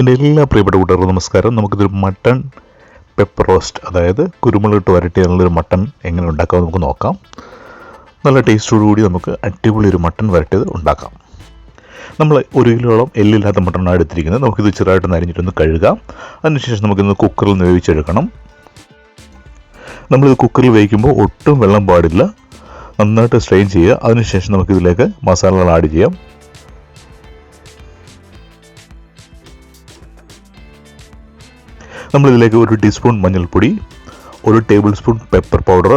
എന്റെ എല്ലാ പ്രിയപ്പെട്ട കൂട്ടുകാർക്കും നമസ്കാരം. നമുക്കിതൊരു മട്ടൺ പെപ്പർ റോസ്റ്റ് അതായത് കുരുമുളകിട്ട് എന്നുള്ളൊരു മട്ടൺ എങ്ങനെ ഉണ്ടാക്കാം നമുക്ക് നോക്കാം. നല്ല ടേസ്റ്റോടുകൂടി നമുക്ക് അടിപൊളി ഒരു മട്ടൺ വരട്ടിയത് ഉണ്ടാക്കാം. നമ്മൾ ഒരു കിലോളം എല്ലില്ലാത്ത മട്ടണാണ് എടുത്തിരിക്കുന്നത്. നമുക്കിത് ചെറുതായിട്ട് നരിഞ്ഞിട്ടൊന്ന് കഴുകാം. അതിനുശേഷം നമുക്കിന്ന് കുക്കറിൽ നിന്ന് വേവിച്ചെടുക്കണം. നമ്മളിത് കുക്കറിൽ വേവിക്കുമ്പോൾ ഒട്ടും വെള്ളം പാടില്ല. നന്നായിട്ട് സ്ട്രെയിൻ ചെയ്യുക. അതിനുശേഷം നമുക്കിതിലേക്ക് മസാലകൾ ആഡ് ചെയ്യാം. നമ്മളിതിലേക്ക് ഒരു ടീസ്പൂൺ മഞ്ഞൾപ്പൊടി ഒരു ടേബിൾ സ്പൂൺ പെപ്പർ പൗഡർ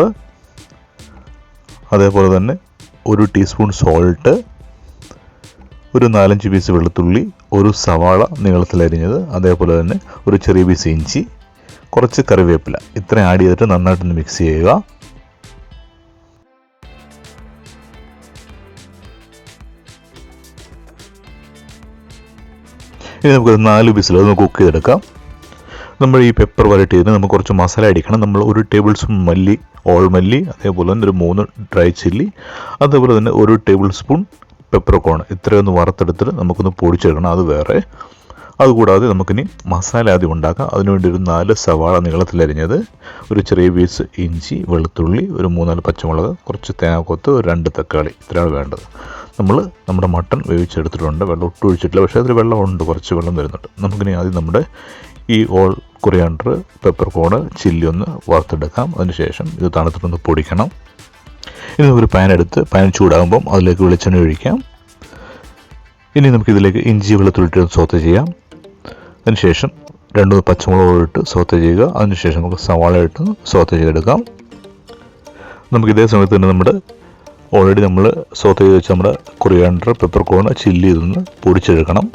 അതേപോലെ തന്നെ ഒരു ടീസ്പൂൺ സോൾട്ട് ഒരു നാലഞ്ച് പീസ് വെളുത്തുള്ളി ഒരു സവാള നീളത്തിലരിഞ്ഞത് അതേപോലെ തന്നെ ഒരു ചെറിയ പീസ് ഇഞ്ചി കുറച്ച് കറിവേപ്പില. ഇത്രയും ആഡ് ചെയ്തിട്ട് നന്നായിട്ടൊന്ന് മിക്സ് ചെയ്യുക. ഇനി നമുക്കൊരു നാല് പീസിൽ ഒന്ന് കുക്ക് ചെയ്തെടുക്കാം. നമ്മൾ ഈ പെപ്പർ വരട്ടിയതിന് നമുക്ക് കുറച്ച് മസാല അടിക്കണം നമ്മൾ ഒരു ടേബിൾ സ്പൂൺ മല്ലി ഓൾ മല്ലി അതേപോലെ തന്നെ ഒരു മൂന്ന് ഡ്രൈ ചില്ലി അതേപോലെ തന്നെ ഒരു ടേബിൾ സ്പൂൺ പെപ്പർ കോൺ ഇത്രയൊന്ന് വറുത്തെടുത്തിട്ട് നമുക്കൊന്ന് പൊടിച്ചെടുക്കണം അത് വേറെ. അതുകൂടാതെ നമുക്കിനി മസാല ആദ്യം ഉണ്ടാക്കാം. അതിനുവേണ്ടി ഒരു നാല് സവാള നീളത്തിലരിഞ്ഞത് ഒരു ചെറിയ പീസ് ഇഞ്ചി വെളുത്തുള്ളി ഒരു മൂന്നാൽ പച്ചമുളക് കുറച്ച് തേങ്ങാക്കൊത്ത് ഒരു രണ്ട് തക്കാളി. ഇത്രയാണ് വേണ്ടത്. നമ്മൾ നമ്മുടെ മട്ടൺ വേവിച്ചെടുത്തിട്ടുണ്ട്. വെള്ളം ഒട്ടും ഒഴിച്ചിട്ടില്ല. പക്ഷേ അതിൽ വെള്ളമുണ്ട്. കുറച്ച് വെള്ളം വരുന്നുണ്ട്. നമുക്കിനി ആദ്യം നമ്മുടെ ഈ whole coriander peppercorn chilli ഒന്ന് വറുത്തെടുക്കാം. അതിനുശേഷം ഇത് തണുത്തിട്ടൊന്ന് പൊടിക്കണം. ഇനി ഒരു പാൻ എടുത്ത് പാൻ ചൂടാകുമ്പം അതിലേക്ക് വെളിച്ചെണ്ണ ഒഴിക്കാം. ഇനി നമുക്കിതിലേക്ക് ഇഞ്ചി വെളുത്തുള്ളിട്ട് സോത്ത് ചെയ്യാം. അതിനുശേഷം രണ്ട് പച്ചമുളക് ഇട്ട് സോത്ത് ചെയ്യുക. അതിനുശേഷം നമുക്ക് സവാള ഇട്ട് സോത്ത് ചെയ്തെടുക്കാം. നമുക്ക് ഇതേ സമയത്ത് തന്നെ നമ്മുടെ ഓൾറെഡി നമ്മൾ സോത്ത് ചെയ്ത് വെച്ച നമ്മുടെ കൊറിയാണ്ടർ പെപ്പർ കോൺ ചില്ലി ഇതൊന്ന് പൊടിച്ചെടുക്കണം.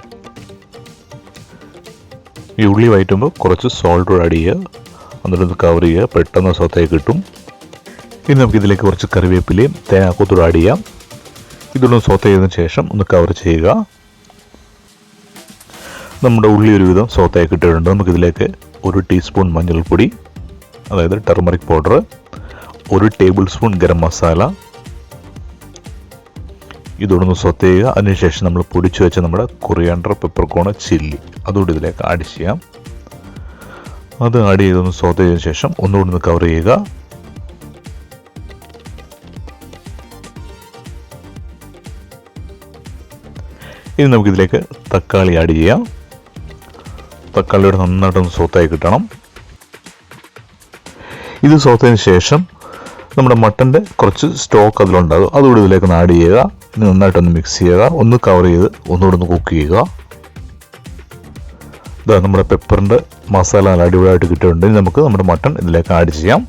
ഈ ഉള്ളി വയറ്റുമ്പോൾ കുറച്ച് സോൾട്ട് ആഡ് ചെയ്യുക. എന്നിട്ടൊന്ന് കവർ ചെയ്യുക. പെട്ടെന്ന് സോത്തായി കിട്ടും. ഇനി നമുക്ക് ഇതിലേക്ക് കുറച്ച് കറിവേപ്പിലയും തേങ്ങാക്കൊത്തൂടെ ആഡ് ചെയ്യാം. ഇതൊന്ന് സോത്ത് ചെയ്തതിന് ശേഷം ഒന്ന് കവർ ചെയ്യുക. നമ്മുടെ ഉള്ളി ഒരുവിധം സോത്തായി കിട്ടിയിട്ടുണ്ട്. നമുക്കിതിലേക്ക് ഒരു ടീസ്പൂൺ മഞ്ഞൾപ്പൊടി അതായത് ടർമറിക് പൗഡർ ഒരു ടേബിൾ സ്പൂൺ ഗരം മസാല ഇതൊന്ന് സ്വത്ത് ചെയ്യുക. അതിനുശേഷം നമ്മൾ പൊടിച്ചു വെച്ച നമ്മുടെ കൊറിയാണ്ടർ പെപ്പർകോണ് ചില്ലി. അതുകൊണ്ട് ഇതിലേക്ക് ആഡ് ചെയ്യാം. അത് ആഡ് ചെയ്തൊന്ന് സ്വത്ത് ചെയ്തതിനു ശേഷം ഒന്നുകൂടി ഒന്ന് കവർ ചെയ്യുക. ഇനി നമുക്കിതിലേക്ക് തക്കാളി ആഡ് ചെയ്യാം. തക്കാളിയുടെ നന്നായിട്ടൊന്ന് സോത്തായി കിട്ടണം. ഇത് സോത്തതിന് ശേഷം നമ്മുടെ മട്ടന്റെ കുറച്ച് സ്റ്റോക്ക് അതിലുണ്ടാകും. അതുകൂടി ഇതിലേക്ക് ആഡ് ചെയ്യുക. ഇനി നന്നായിട്ടൊന്ന് മിക്സ് ചെയ്യുക. ഒന്ന് കവർ ചെയ്ത് ഒന്നുകൂടെ ഒന്ന് കുക്ക് ചെയ്യുക. ഇതാ നമ്മുടെ പെപ്പറിന്റെ മസാല നല്ല അടിപൊളിയായിട്ട് കിട്ടിയിട്ടുണ്ട്. ഇനി നമുക്ക് നമ്മുടെ മട്ടൺ ഇതിലേക്ക് ആഡ് ചെയ്യാം.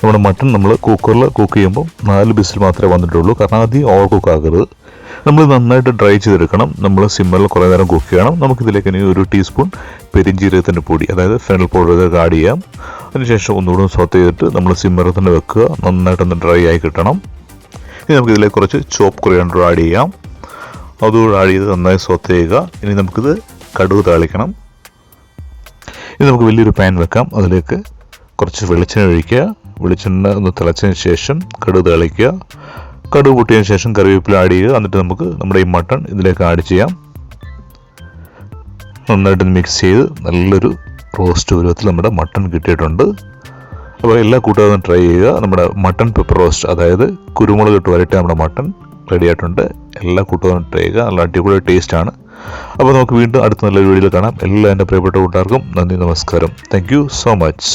നമ്മുടെ മട്ടൺ നമ്മൾ കുക്കറിൽ കുക്ക് ചെയ്യുമ്പോൾ നാല് ബിസിൽ മാത്രമേ വന്നിട്ടുള്ളൂ. കാരണം ആദ്യം ഓവർ കുക്ക് ആകരുത് നമ്മൾ നന്നായിട്ട് ഡ്രൈ ചെയ്തെടുക്കണം. നമ്മൾ സിമ്മറിൽ കുറേ നേരം കുക്ക് ചെയ്യണം. നമുക്കിതിലേക്ക് ഇനി ഒരു ടീസ്പൂൺ പെരിഞ്ജീരകത്തിന്റെ പൊടി അതായത് ഫെനൽ പൗഡർ ഇതൊക്കെ ആഡ് ചെയ്യാം. അതിനുശേഷം ഒന്നുകൂടെ സോത്ത് ചെയ്തിട്ട് നമ്മൾ സിമ്മറിൽ തന്നെ വെക്കുക. നന്നായിട്ടൊന്ന് ഡ്രൈ ആയി കിട്ടണം. ഇനി നമുക്ക് ഇതിലേക്ക് കുറച്ച് ചോപ്പ് കൊറിയാണ്ടർ ആഡ് ചെയ്യാം. അതുകൂടെ ആഡ് ചെയ്ത് നന്നായി സോത്ത് ചെയ്യുക. ഇനി നമുക്കിത് കടുക് താളിക്കണം. ഇനി നമുക്ക് വലിയൊരു പാൻ വെക്കാം. അതിലേക്ക് കുറച്ച് വെളിച്ചെണ്ണ ഒഴിക്കുക. വെളിച്ചെണ്ണ ഒന്ന് തിളച്ചതിന് ശേഷം കടുക് തളിക്കുക. കടുക് പൊട്ടിയതിന് ശേഷം കറിവേപ്പില ആഡ് ചെയ്യുക. എന്നിട്ട് നമുക്ക് നമ്മുടെ ഈ മട്ടൺ ഇതിലേക്ക് ആഡ് ചെയ്യാം. നന്നായിട്ട് മിക്സ് ചെയ്ത് നല്ലൊരു റോസ്റ്റ് പരുവത്തിൽ നമ്മുടെ മട്ടൺ കിട്ടിയിട്ടുണ്ട്. അപ്പോൾ എല്ലാ കൂട്ടുകാരും ട്രൈ ചെയ്യുക. നമ്മുടെ മട്ടൺ പെപ്പർ റോസ്റ്റ് അതായത് കുരുമുളക് ഇട്ട് വരട്ടി നമ്മുടെ മട്ടൺ റെഡി ആയിട്ടുണ്ട്. എല്ലാ കൂട്ടുകാരും ട്രൈ ചെയ്യുക. നല്ല അടിപൊളി ടേസ്റ്റ് ആണ്. അപ്പോൾ നമുക്ക് വീണ്ടും അടുത്ത നല്ലൊരു വീഡിയോയിൽ കാണാം. എല്ലാ എന്റെ പ്രിയപ്പെട്ട കൂട്ടുകാർക്കും നന്ദി നമസ്കാരം. Thank so much